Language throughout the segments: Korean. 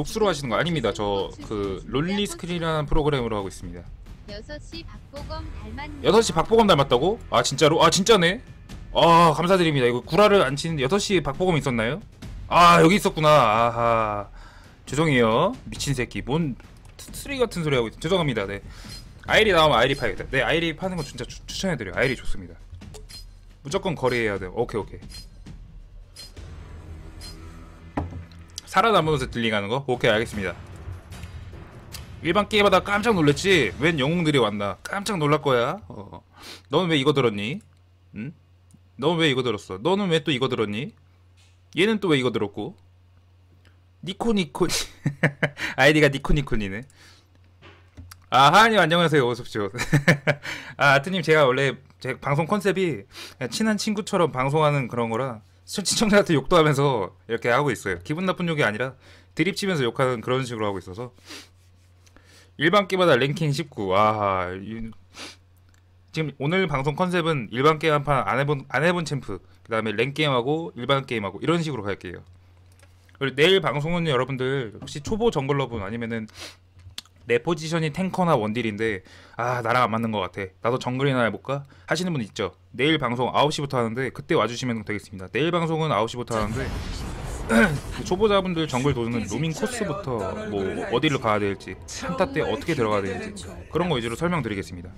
녹수로 하시는 거 아닙니다. 저 그 롤리 스크린이라는 프로그램으로 하고 있습니다. 6시 박보검 닮았네 6시 박보검 닮았다고? 아 진짜로? 아 진짜네? 아 감사드립니다. 이거 구라를 안 치는데 6시 박보검 있었나요? 아 여기 있었구나. 아하 죄송해요. 미친 새끼 뭔 쓰레기 같은 소리 하고 있... 죄송합니다. 네 아이리 나오면 아이리 파야겠다. 네 아이리 파는 거 진짜 추, 추천해드려요. 아이리 좋습니다. 무조건 거래해야 돼요. 오케이 오케이. 살아남으면서 딜링하는 거? 오케이 알겠습니다. 일반 게임하다 깜짝 놀랐지? 웬 영웅들이 왔나? 깜짝 놀랄 거야. 어. 너는 왜 이거 들었니? 응? 너는 왜 이거 들었어? 너는 왜 또 이거 들었니? 얘는 또 왜 이거 들었고? 니코니코 아이디가 니코니코니네. 아 하하님 안녕하세요 어서 오십시오. 아 아트님 제가 원래 제 방송 컨셉이 친한 친구처럼 방송하는 그런 거라 시- 시청자한테 욕도 하면서 이렇게 하고 있어요. 기분 나쁜 욕이 아니라 드립 치면서 욕하는 그런 식으로 하고 있어서 일반 게임마다 랭킹 19. 아 이- 지금 오늘 방송 컨셉은 일반 게임 한 판 안 해본 안 해본 챔프 그다음에 랭 게임하고 일반 게임하고 이런 식으로 갈게요. 그리고 내일 방송은 여러분들 혹시 초보 정글러분 아니면은 내 포지션이 탱커나 원딜인데 아 나랑 안 맞는 것 같아. 나도 정글이나 해볼까? 하시는 분 있죠? 내일 방송 9시부터 하는데 그때 와주시면 되겠습니다. 내일 방송은 9시부터 하는데 그 초보자분들 정글 도는 루밍 코스부터 뭐 어디를 가야 될지 한타 때 어떻게 들어가야 될지 그런 거 위주로 설명드리겠습니다.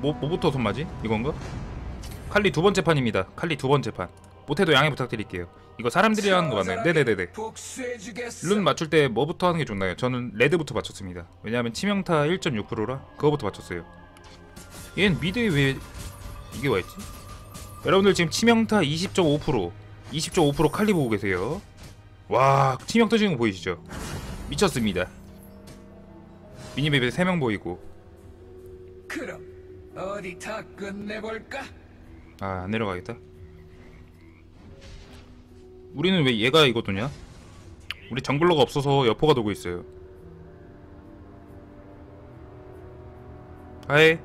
뭐, 뭐부터 손맞이? 이건가? 칼리 두 번째 판입니다. 칼리 두 번째 판. 못해도 양해 부탁드릴게요 이거 사람들이 하는 거 맞나요? 네네네네 룬 맞출 때 뭐부터 하는 게 좋나요? 저는 레드부터 맞췄습니다. 왜냐하면 치명타 1.6%라 그거부터 맞췄어요. 얘는 미드에 왜 이게 와 있지? 여러분들 지금 치명타 20.5% 20.5% 칼리 보고 계세요. 와 치명 터지는 거 보이시죠? 미쳤습니다. 미니맵에 3명 보이고 그럼 어디 다 끝내볼까? 아 안 내려가겠다. 우리는 왜 얘가 이거 도냐? 우리 정글러가 없어서 여포가 돌고 있어요. 하이.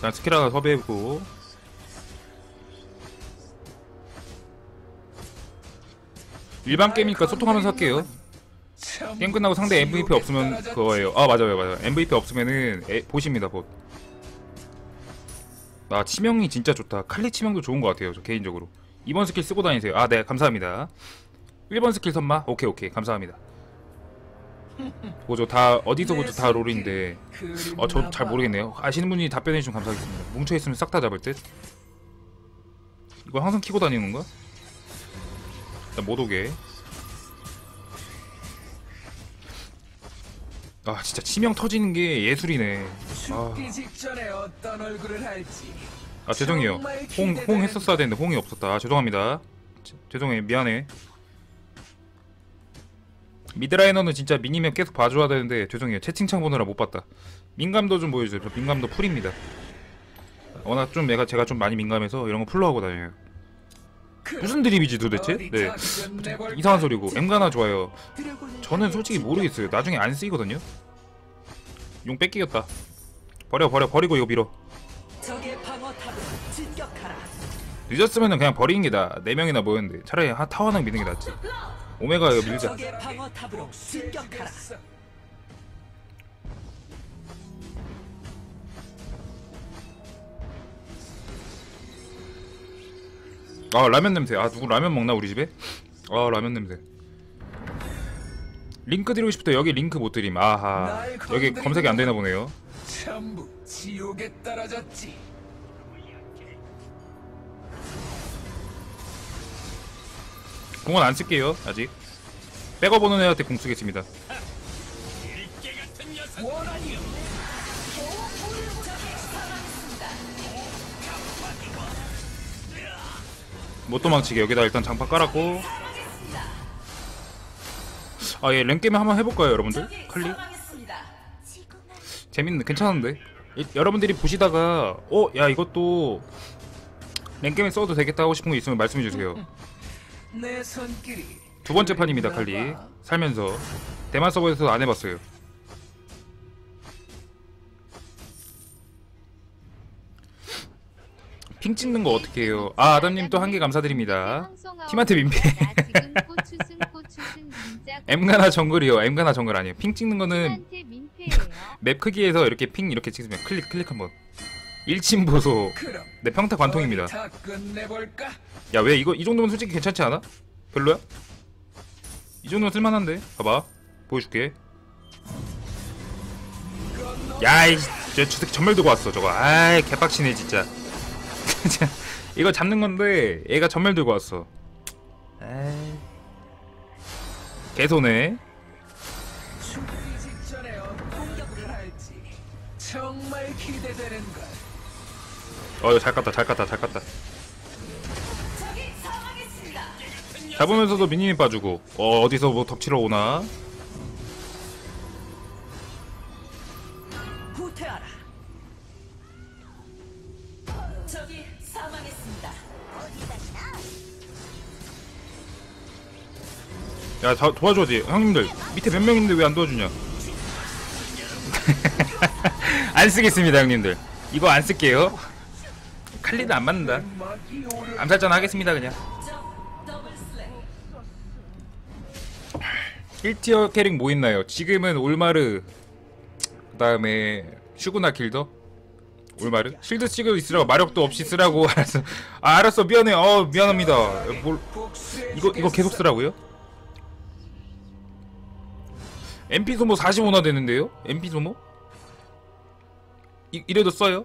자 스킬 하나 섭외해보고 일반 게임이니까 소통하면서 할게요. 게임 끝나고 상대 MVP 없으면 그거예요. 아 맞아요 맞아요. MVP 없으면은 에, 보십니다 봇. 아 치명이 진짜 좋다. 칼리 치명도 좋은 것 같아요. 저 개인적으로. 2번 스킬 쓰고 다니세요. 아 네 감사합니다. 1번 스킬 선마? 오케이 오케이 감사합니다. 뭐죠 다 어디서 보죠 다 롤인데 어 저 잘 모르겠네요. 아시는 분이 답변해 주시면 감사하겠습니다. 뭉쳐 있으면 싹 다 잡을 듯. 이거 항상 키고 다니는 건가? 일단 못 오게. 아 진짜 치명 터지는 게 예술이네. 아. 죽기 직전에 어떤 얼굴을 할지 아 죄송해요. 홍, 홍 했었어야 되는데 홍이 없었다. 아, 죄송합니다. 제- 죄송해 미안해. 미드라이너는 진짜 미니맵 계속 봐줘야 되는데 죄송해요. 채팅창 보느라 못 봤다. 민감도 좀 보여주세요. 저 민감도 풀입니다. 워낙 좀 내가 제가 좀 많이 민감해서 이런 거 풀로 하고 다녀요. 무슨 드립이지 도대체? 어디 네? 이상한 소리고 엠가나 좋아요. 저는 솔직히 모르겠어요. 나중에 안 쓰이거든요. 용 뺏기겠다. 버려 버려 버리고 이거 밀어. 늦었으면은 그냥 버리는 게 나아. 네 명이나 모였는데 차라리 하 타워는 미는 게 낫지. 오메가 이거 밀자. 아 라면 냄새. 아 누구 라면 먹나 우리 집에? 아 라면 냄새. 링크 드리고 때 여기 링크 못 드림. 아하. 여기 검색이 안 되나 보네요. 전부 지옥에 떨어졌지 공원 안 쓸게요 아직. 백업 오는 애한테 공 쓰겠습니다. 못 도망치게. 여기다 일단 장판 깔았고. 아예 랭게임 한번 해볼까요 여러분들? 칼리? 재밌는 괜찮은데? 이- 여러분들이 보시다가 어 야 이것도 랭게임에 써도 되겠다 하고 싶은 거 있으면 말씀해주세요. 두 번째 판입니다 칼리 살면서. 대만 서버에서 안 해봤어요 핑 찍는 거 어떻게 해요? 아 아담님 또 한 개 감사드립니다. 팀한테 민폐. 고추승 진짜 엠가나 정글이요. 엠가나 정글 아니에요. 핑 찍는 거는. 맵 크기에서 이렇게 핑 이렇게 찍으면 클릭 클릭 한번. 일침 보소. 네 평타 관통입니다. 야 왜 이거 이 정도면 솔직히 괜찮지 않아? 별로야? 이 정도면 쓸만한데. 봐봐. 보여줄게. 야이 저 새끼 전멸 들고 왔어 저거. 아이 개빡치네 진짜. 이거 잡는 건데 얘가 전멸 들고 왔어. 기대되는 걸. 어 이거 잘 깠다 잘 깠다 잘 깠다. 잡으면서도 미니미 빠주고 어 어디서 뭐 덮치러 오나 야 다, 도와줘야지. 형님들 밑에 몇 명인데 왜 안 도와주냐? 안 쓰겠습니다 형님들. 이거 안 쓸게요. 칼리는 안 맞는다. 암살전 하겠습니다 그냥. 적 더블 슬레이. 1티어 캐릭 뭐 있나요? 지금은 올마르 그 다음에 슈구나 길더? 올마르? 실드 찍어 있으라고 마력도 없이 쓰라고 알았어 아 알았어. 미안해. 어 미안합니다. 뭘 이거 이거 계속 쓰라고요? MP 소모 45나 되는데요? MP 소모? 이, 이래도 써요?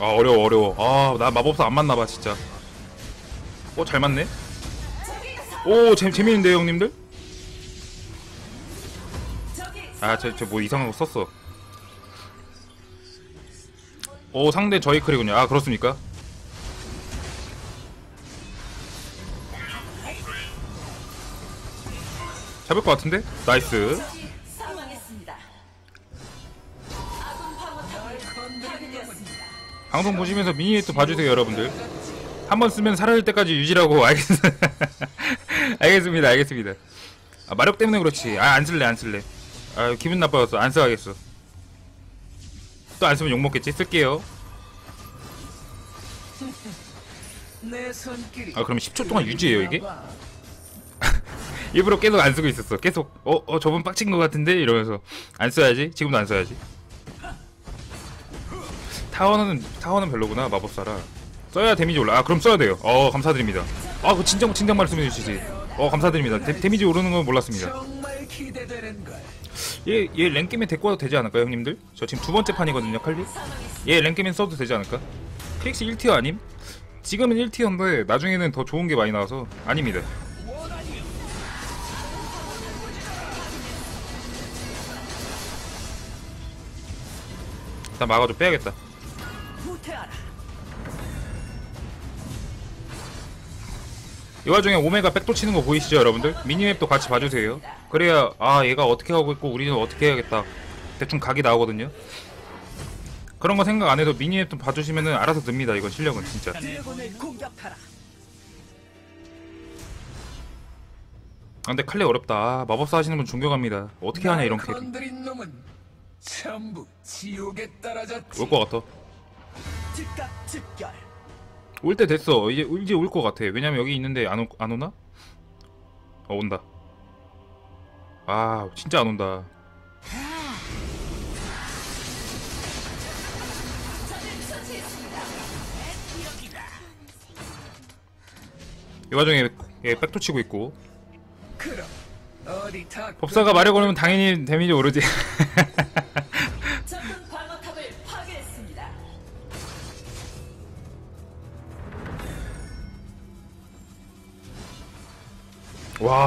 아 어려워 어려워 아 나 마법사 안 맞나봐 진짜 어 잘 맞네 오 재, 재밌는데요 형님들? 적이 아저저 뭐 이상한 거 썼어. 오 상대 저희 클이군요. 아 그렇습니까? 잡을 것 같은데? 나이스. 방송 보시면서 미니에또 봐주세요 여러분들. 한 번 쓰면 사라질 때까지 유지라고. 알겠습니다 알겠습니다. 알겠습니다. 아, 마력 때문에 그렇지. 아 안 쓸래 안 쓸래 아 기분 나빠졌어 안 써야겠어. 또 안 쓰면 욕먹겠지? 쓸게요. 아 그럼 10초 동안 유지해요 이게? 일부러 계속 안 쓰고 있었어. 계속 어, 어 저분 빡친 것 같은데? 이러면서. 안 써야지. 지금도 안 써야지. 타워는 타워는 별로구나 마법사라. 써야 데미지 올라 아 그럼 써야 돼요. 어 감사드립니다. 아 그 진정 진정 말씀해 주시지. 어 감사드립니다. 데, 데미지 오르는 건 몰랐습니다. 얘 얘 랭게임에 데리고 와도 되지 않을까요 형님들? 저 지금 두 번째 판이거든요 칼리. 얘 랭게임에 써도 되지 않을까? 크릭스 1티어 아님? 지금은 1티어인데 나중에는 더 좋은 게 많이 나와서 아닙니다. 일단 막아줘 빼야겠다. 이 와중에 오메가 백도 치는 거 보이시죠 여러분들? 미니맵도 같이 봐주세요 그래야 아 얘가 어떻게 하고 있고 우리는 어떻게 해야겠다 대충 각이 나오거든요 그런 거 생각 안 해도 미니맵 좀 봐주시면은 알아서 듭니다 이건 실력은 진짜. 아, 근데 칼레 어렵다 아, 마법사 하시는 분 존경합니다 어떻게 하냐 이런 날 캐릭 건드린 놈은 전부 지옥에 떨어졌지. 올것 같아. 올 때 됐어. 이제 이제 올 것 같아. 왜냐면 여기 있는데 안, 오, 안 오나? 어 온다. 아 진짜 안 온다. 이 와중에 얘 백도 치고 있고. 법사가 마력 오르면 당연히 데미지 오르지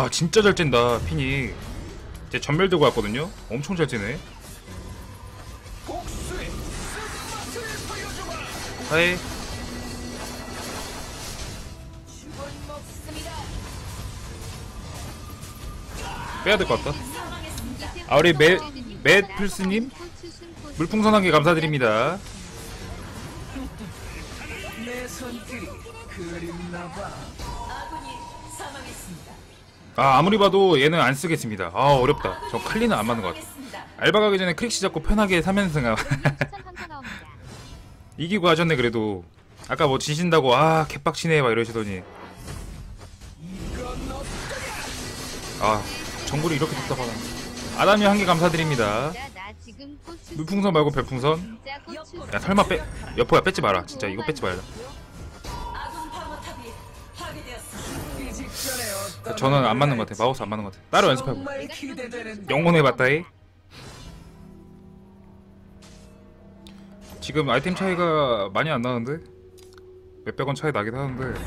와 진짜 잘 찐다 핀이. 제 전멸 들고 왔거든요. 엄청 잘 보여주마. 하이. 빼야 될 것 같다. 아, 우리 매- 맷플스님? 물풍선 한개 감사드립니다 아 아무리 봐도 얘는 안 쓰겠습니다. 아 어렵다. 저 칼리는 안 맞는 것 같아. 알바 가기 전에 크릭시 잡고 편하게 3연승 하 추천 감사 나옵니다. 이기고 하셨네 그래도. 아까 뭐 지신다고 아 개빡치네 막 이러시더니. 아 정글이 이렇게 답답하다. 아담이 한 개 감사드립니다. 물풍선 말고 별풍선? 야 설마 빼 여포야 뺏지 마라. 진짜 이거 뺏지 말자 저는 안 맞는 것 같아 마우스 안 맞는 것 같아 따로 연습하고. 영혼해봤다이 지금 아이템 차이가 많이 안 나는데? 몇백 원 차이 나긴 하는데.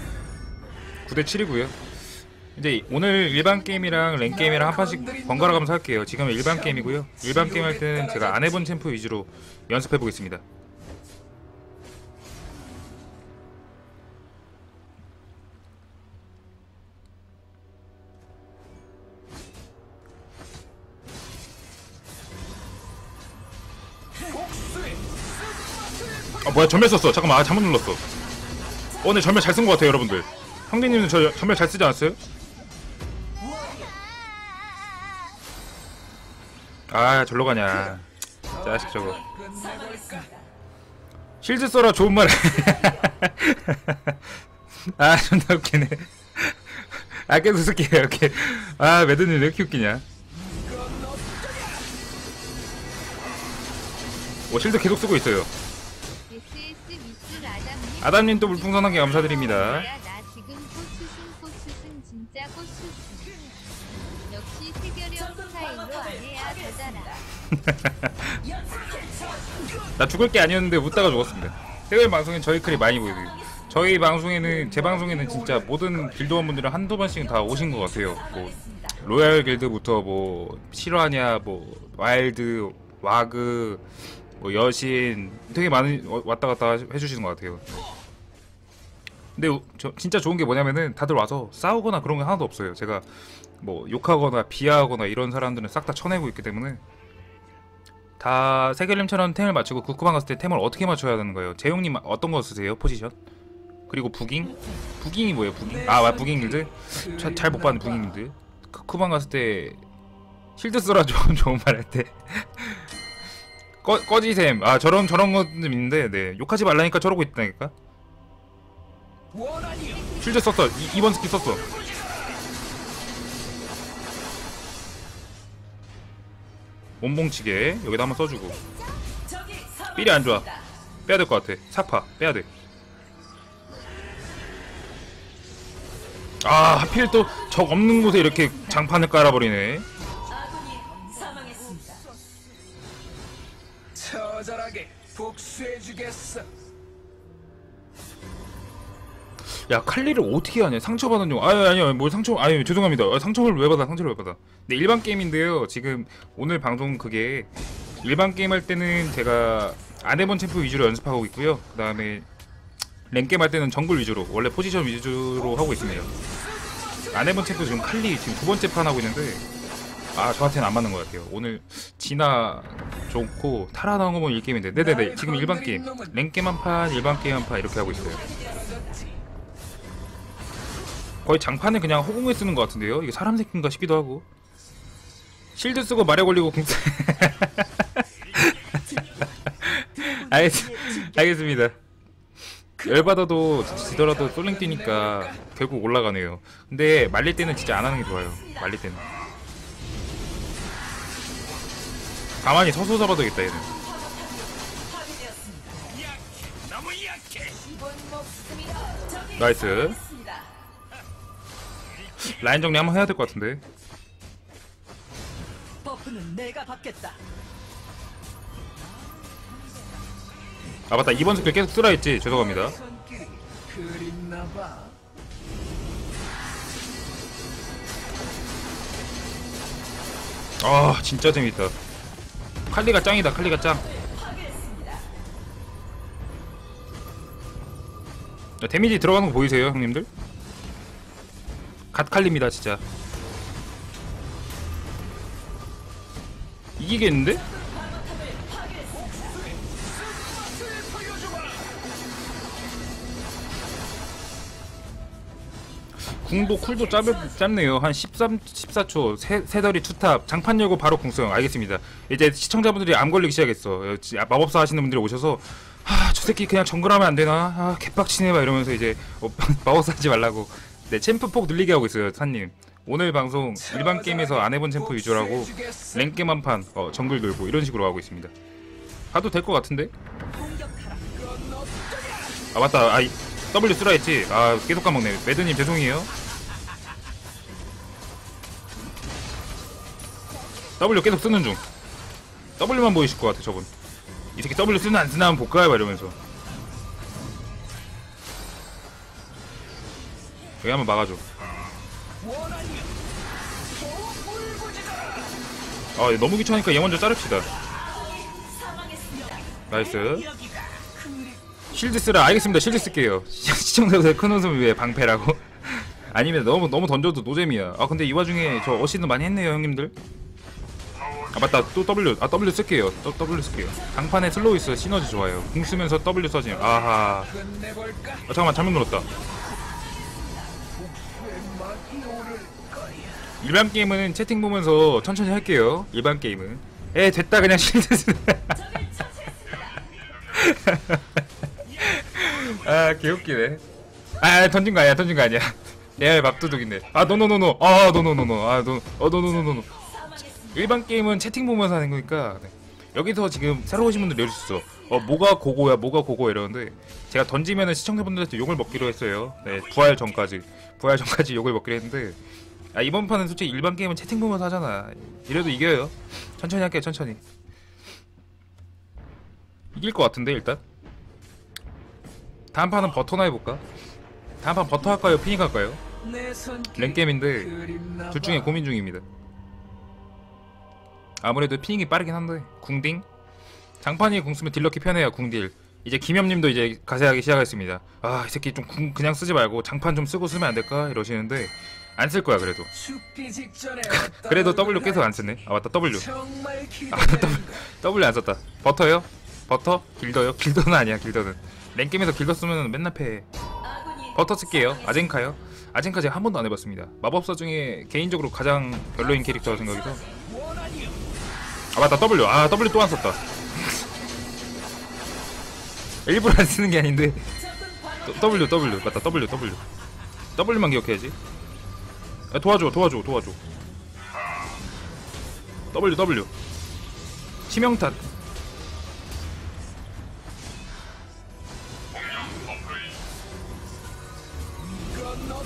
9대 7이고요. 이제 오늘 일반 게임이랑 랭 게임이랑 한 판씩 번갈아 가면서 할게요. 지금 일반 게임이고요. 일반 게임 할 때는 제가 안 해본 챔프 위주로 연습해 보겠습니다 뭐야 전멸 썼어 잠깐만 아 잘못 눌렀어 어 근데 전멸 잘 쓴 것 같아요 여러분들 형님님은 저 전멸 잘 쓰지 않았어요? 아 절로 가냐 자식 저거. 실드 써라 좋은 말. 아 존나 웃기네. 아 계속 쓸게요 이렇게. 아 매드님 왜 이렇게 웃기냐. 오 실드 계속 쓰고 있어요. SS 미스 아담님 아담님 또 물풍선 한개 감사드립니다. 나, 죽을 게 아니었는데 웃다가 죽었습니다. 세계 방송엔 저희 클이 많이 보이고요. 저희 방송에는 제 방송에는 진짜 모든 길드원분들은 한두 번씩은 다 오신 것 같아요. 뭐 로얄 길드부터 뭐 실화냐 뭐 와일드 와그 뭐 여신 되게 많은 어, 왔다 갔다 해주시는 것 같아요. 근데 우- 저 진짜 좋은 게 뭐냐면은 다들 와서 싸우거나 그런 게 하나도 없어요. 제가 뭐 욕하거나 비하하거나 이런 사람들은 싹 다 쳐내고 있기 때문에 다 세결님처럼 템을 맞추고 국구방 갔을 때 템을 어떻게 맞춰야 하는 거예요? 재용님 어떤 거 쓰세요? 포지션? 그리고 부깅? 부깅이 뭐예요? 부깅? 아, 맞 부깅 길드? 잘 못 봤는 부깅 길드. 국구방 갔을 때 실드 써라 좋은 좋은 말 할 때. 꺼 꺼지셈. 아 저런 저런 것좀 있는데 네 욕하지 말라니까 저러고 있다니까. 실드 썼어. 이, 이번 스킬 썼어. 몸봉치게 여기다 한번 써주고. 삘이 안 좋아. 빼야 될 것 같아. 사파 빼야 돼. 아 하필 또 적 없는 곳에 이렇게 장판을 깔아버리네. 처절하게 복수해주겠어. 야 칼리를 어떻게 하냐? 상처받은 용. 아니 아니요 뭘 상처? 아니 죄송합니다. 아, 상처를 왜 받아? 상처를 왜 받아? 네 일반 게임인데요. 지금 오늘 방송 그게 일반 게임 할 때는 제가 안 해본 챔프 위주로 연습하고 있고요. 그 다음에 랭 게임 할 때는 정글 위주로 원래 포지션 위주로 하고 있습니다. 안 해본 챔프 지금 칼리 지금 두 번째 판 하고 있는데 아 저한테는 안 맞는 것 같아요. 오늘 진화 좋고 타라 나온 거 보면 일 게임인데 네네네 지금 일반 게임 랭 게임 한판 일반 게임 한판 이렇게 하고 있어요. 거의 장판을 그냥 허공에 쓰는 것 같은데요. 이게 사람 새끼인가 싶기도 하고. 실드 쓰고 말에 걸리고 궁. 알겠, 알겠습니다. 열받아도 지더라도 솔랭 뛰니까 결국 올라가네요. 근데 말릴 때는 진짜 안 하는 게 좋아요. 말릴 때는. 가만히 서서 잡아도 되겠다 얘는. 나이스. 라인 정리 한번 해야 될 것 같은데. 아 맞다 이번 스킬 계속 쓰라 했지. 죄송합니다. 아 진짜 재밌다. 칼리가 짱이다. 칼리가 짱. 자, 데미지 들어가는 거 보이세요, 형님들? 갓 칼립니다, 진짜. 이기겠는데? 궁도 쿨도 짧, 짧네요. 한 13, 14초. 세, 세더리 투탑. 장판 열고 바로 궁성 알겠습니다. 이제 시청자분들이 암 걸리기 시작했어. 아, 마법사 하시는 분들이 오셔서 아저 새끼 그냥 정글하면 안 되나? 아 개빡치네. 막 이러면서 이제 어, 마법사 하지 말라고. 네 챔프 폭 늘리게 하고 있어요 사님. 오늘 방송 일반 게임에서 안 해본 챔프 위주라고. 랭겜 한판 어, 정글 돌고 이런 식으로 하고 있습니다. 가도 될 것 같은데. 아 맞다. 아 이- W 쓰라 했지. 아 계속 까먹네. 매드님 죄송해요. W 계속 쓰는 중. W만 보이실 것 같아 저분. 이 새끼 W 쓰나 안 쓰나 한번 볼까 막 이러면서. 여기 한번 막아줘. 아 너무 귀찮으니까 얘 먼저 자릅시다. 나이스 실드 쓰라. 알겠습니다. 실드 쓸게요. 시청자들 큰 웃음 왜 방패라고? 아니면 너무 너무 던져도 노잼이야. 아 근데 이 와중에 저 어시도 많이 했네요 형님들. 아 맞다. 또 W. 아 W 쓸게요. 또 W 쓸게요. 장판에 슬로우 있어. 시너지 좋아요. 궁 쓰면서 W 써지면 아하? 아 잠깐만. 잘못 눌렀다. 일반 게임은 채팅 보면서 천천히 할게요. 일반 게임은. 에 됐다. 그냥 실드 쓰 아 개웃기네. 아 던진 거 아니야 던진 거 아니야. 레알 밥도둑인데. 아 노노노노. 아 노노노노. 아 노어 노노노노 일반 게임은 채팅 보면서 하는 거니까 네. 여기서 지금 새로 오신 분들 있어. 어 뭐가 고고야 뭐가 고고 이러는데 제가 던지면은 시청자분들한테 욕을 먹기로 했어요. 네 부활 전까지. 부활 전까지 욕을 먹기로 했는데 아 이번 판은 솔직히 일반 게임은 채팅 보면서 하잖아. 이래도 이겨요. 천천히 할게요 천천히. 이길 것 같은데 일단 다음 판은 버터나 해볼까? 다음 판 버터 할까요? 피닉 할까요? 랭게임인데 둘 중에 봐. 고민 중입니다 아무래도 피닉이 빠르긴 한데 궁딩? 장판이 궁 쓰면 딜러키 편해요 궁딜 이제 김염님도 이제 가세하기 시작했습니다 아 이 새끼 좀 궁 그냥 쓰지 말고 장판 좀 쓰고 쓰면 안 될까? 이러시는데 안 쓸 거야 그래도 그래도 W 계속 안 쓰네 아 맞다 W 아, 기대된다. W 안 썼다 버터요? 버터? 길더요? 길더는 아니야 길더는 랭게임에서 길더 쓰면 맨날 아군이 버터 쓸게요. 아젠카요? 아젠카 제가 한 번도 안 해봤습니다. 마법사 중에 개인적으로 가장 별로인 캐릭터 생각해서. 아 맞다. W. 아 W 또 안 썼다. 일부러 안 쓰는 게 아닌데. 또- W W. 맞다. W W. W만 기억해야지. 야, 도와줘 도와줘 도와줘. W W. 치명탄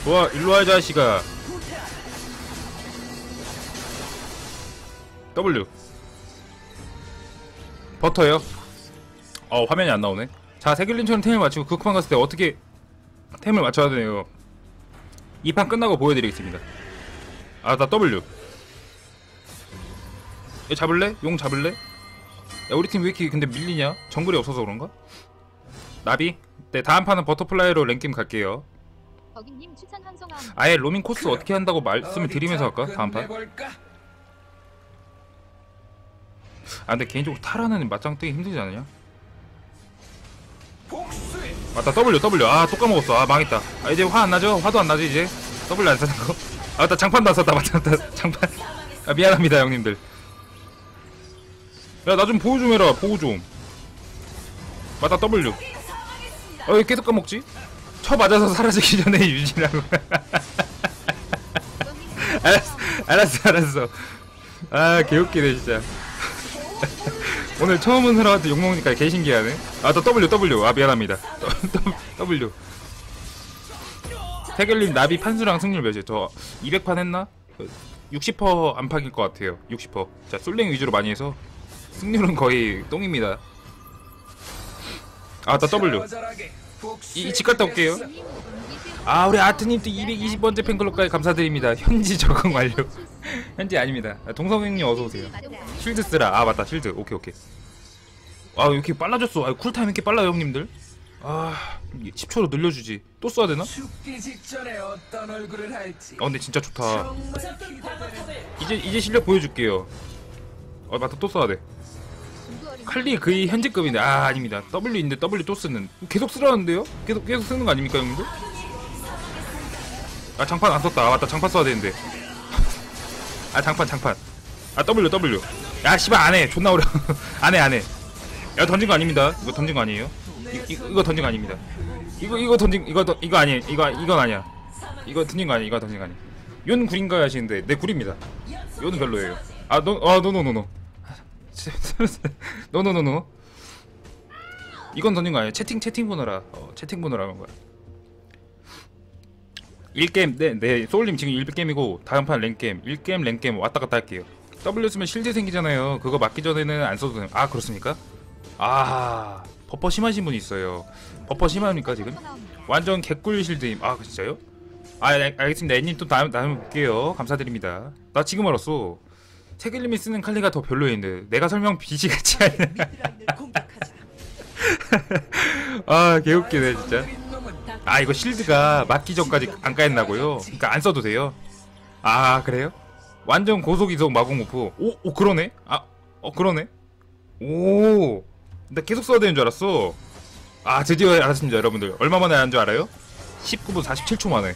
좋아 일로와 이 자식아 W 버터요 어 화면이 안 나오네 자 세귤린처럼 템을 맞추고 극판 갔을 때 어떻게 템을 맞춰야 되네요 이 판 끝나고 보여드리겠습니다 아 나 W 얘 잡을래? 용 잡을래? 야 우리 팀 왜 이렇게 근데 밀리냐? 정글이 없어서 그런가? 나비? 네 다음 판은 버터플라이로 랭겜 갈게요 버기님 추천 환송함. 아예 로밍 코스 어떻게 한다고 말씀을 드리면서 할까? 다음 판? 끝내볼까? 아 근데 개인적으로 타라는 맞짱 뜨기 힘들지 않냐? 맞다 W W 아또 까먹었어 아 망했다 아 이제 화 안 나죠? 화도 안 나지 이제 W 안 쓰는 거? 아 맞다 장판도 안 썼다 맞다 맞다 장판 아 미안합니다 형님들 야 나 좀 보호 좀 해라 보호 좀 맞다 W 어왜 계속 까먹지? 쳐 맞아서 사라지기 전에 유지라고. 알았어 알았어 알았어. 아 개웃기네 진짜. 오늘 처음 온 사람한테 욕먹으니까 개 신기하네. 아 또 W W. 아 미안합니다. W. 태결님 나비 판수랑 승률 몇이에요? 저 200판 했나? 60% 안팎일 것 같아요. 60%자 솔랭 위주로 많이 해서 승률은 거의 똥입니다. 아나 W 이- 집 갔다 올게요. 아 우리 아트님도 220번째 팬클럽까지 감사드립니다. 현지 적응 완료. 현지 아닙니다. 아, 동성 형님 어서오세요. 쉴드 쓰라. 아 맞다. 쉴드. 오케이 오케이. 아 이렇게 빨라졌어? 아 쿨타임 이렇게 빨라요 형님들? 아 10초로 늘려주지. 또 써야 되나? 아 근데 진짜 좋다. 이제 이제 실력 보여줄게요. 아 맞다. 또 써야 돼 칼리 거의 현재급인데 아 아닙니다. W인데 W 또 쓰는. 계속 쓰라는데요? 계속 계속 쓰는 거 아닙니까 형님들? 아 장판 안 썼다. 아 맞다. 장판 써야 되는데. 아 장판 장판. 아 W W. 야 씨발 안해. 존나 어려. 안해 안해. 야 던진 거 아닙니다. 이거 던진 거 아니에요? 이, 이, 이거 던진 거 아닙니다. 이거 이거 던진 이거 던- 이거 아니에요. 이거 이건 아니야. 이거 던진 거 아니야 이거 던진 거 아니야 요는 구린가 하시는데 내 구립니다. 요는 별로예요. 아너아 노노노노 노노노노. 이건 던진 거 아니야 채팅 채팅 보너라. 어, 채팅 한 거야. 1게임 네, 네 소울님 지금 1게임이고 다음 판 랭게임. 1게임 랭게임 왔다 갔다 할게요. W 쓰면 실드 생기잖아요. 그거 맞기 전에는 안 써도 돼요 아 그렇습니까? 아 버퍼 심하신 분이 있어요. 버퍼 심합니까 지금? 완전 개꿀 실드임. 아 진짜요? 아 알- 알겠습니다. 애님 또 다음 다음에 볼게요. 감사드립니다. 나 지금 알았어 태글님이 쓰는 칼리가 더 별로인데 내가 설명 비지같이 공격하자. 아 개웃기네 진짜 아 이거 실드가 맞기 전까지 안 까였나고요? 그러니까 안 써도 돼요? 아 그래요? 완전 고속이속 마공오프 오, 오 그러네? 아, 어 그러네? 오, 나 계속 써야 되는 줄 알았어 아 드디어 알았습니다 여러분들 얼마 만에 하는 줄 알아요? 19분 47초 만에.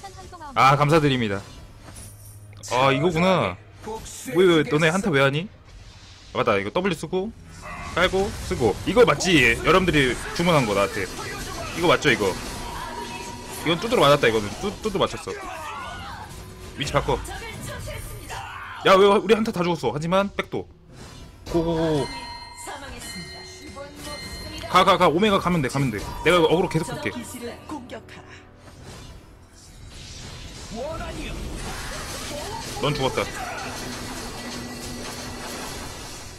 아 감사드립니다 아 이거구나 왜, 왜 너네 한타 왜 하니? 아, 맞다. 이거 W 쓰고 깔고 쓰고. 이거 맞지? 여러분들이 주문한 거 나한테. 이거 맞죠 이거? 이건 뚜드러 맞았다 이거는. 뚜, 뚜드 맞췄어. 위치 바꿔. 야 왜 우리 한타 다 죽었어. 하지만 백도. 고고고 사망했습니다. 가가 가. 오메가 가면 돼 가면 돼. 내가 어그로 계속 저 볼게. 넌 죽었다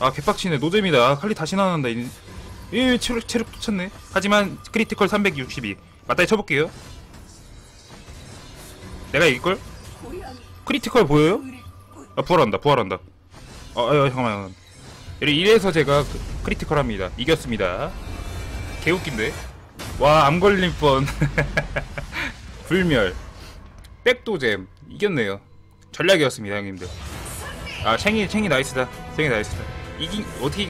아 개빡치네. 노잼이다. 칼리 다시 나왔는다 이, 이 체력 체력 쳤네. 하지만 크리티컬 362 맞다이 쳐볼게요. 내가 이길걸? 크리티컬 보여요? 아 부활한다. 부활한다. 아, 아 잠깐만 이래서 제가 그- 크리티컬 합니다. 이겼습니다. 개웃긴데? 와 암 걸릴 뻔. 불멸. 백도잼. 이겼네요. 전략이었습니다 형님들. 아 챙이 챙이 나이스다. 챙이 나이스다 이긴 어떻게